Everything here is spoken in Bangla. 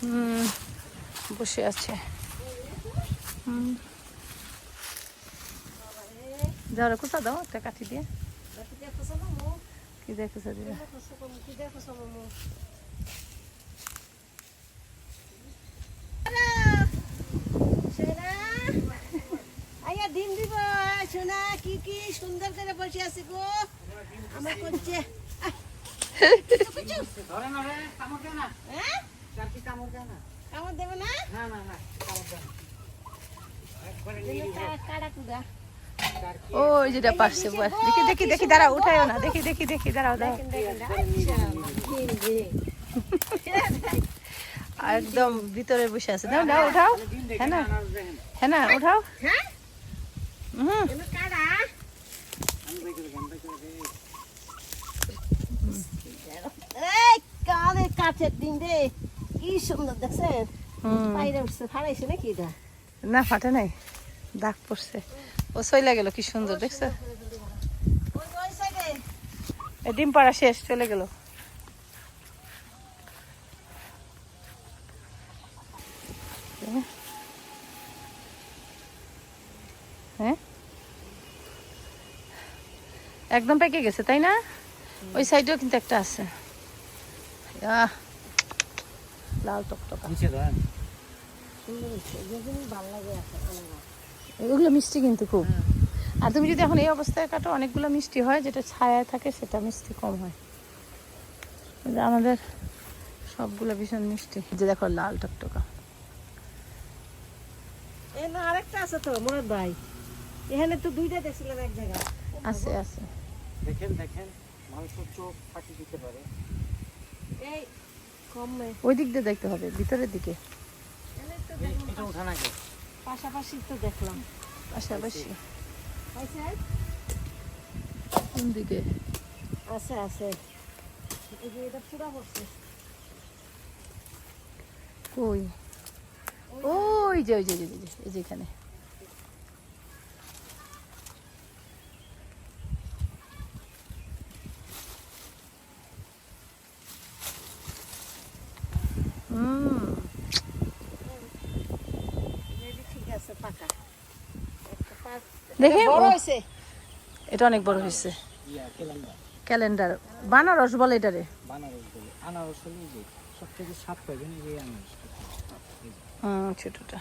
হুম বসে আছে। হুম। কোথা দাও একটা কাঠি দিয়ে। কি দেখেছে দিয়ে আইয়া ডিম দিব। সোনা কি কি সুন্দর করে বসে আছি গো। আমার করছে। ধরে না কামড় দে না? হ্যাঁ কামড় দে না আমার দেবে না? না না না কামড় দে না। একবারে নিয়ে কাড়া। কুদা ওই যেটা পাশে বস দেখি দেখি দেখি দাঁড়াও উঠায়ও না। দেখি দেখি দেখি দাঁড়াও দাঁড়াও। একদম ভিতরে বসে আছে। দাও উঠাও। হ্যাঁ না? হ্যাঁ না? উঠাও। হ্যাঁ? হুম। এনে কাড়া আমি কি সুন্দর দেখছেন? বাইরে উঠছে ফাড়াইছে নাকি এটা? না ফাটে নাই। দাগ পড়ছে। ও সইলা গেল কি সুন্দর দেখছ? ডিম পাড়া শেষ চলে গেল। হ্যাঁ? একদম পেকে গেছে তাই না? ওই সাইডেও কিন্তু একটা আছে। আহ, লাল টকটকা। লাগে আছে মিষ্টি কিন্তু খুব। আর তুমি যদি এখন এই অবস্থায় কাটো অনেকগুলো মিষ্টি হয় যেটা ছায়া থাকে সেটা মিষ্টি কম হয়। আমাদের সবগুলো ভীষণ মিষ্টি। যে দেখো লাল টকটকা। আরেকটা আছে তো মোরাদ ভাই। এখানে তো দুইটা দেখছিলাম এক জায়গায়। আছে আছে। দেখেন দেখেন। মানুষের চোখ ফাটি দিতে পারে। এই ওই দিক দিয়ে দেখতে হবে ভিতরের দিকে। পাশাপাশি তো দেখলাম। পাশাপাশি। কোন দিকে? আছে আছে। এই যে এটা পুরা পড়ছে। কই? ওই যে। ওই যে ওই যে, ওই যে, এই যে এখানে হুম এই যে ঠিক আছে পাকা একটা পাক দেখে? এটা অনেক বড় হয়েছে ক্যালেন্ডার। বানারস বলে এটারে আনারস ছোটটা।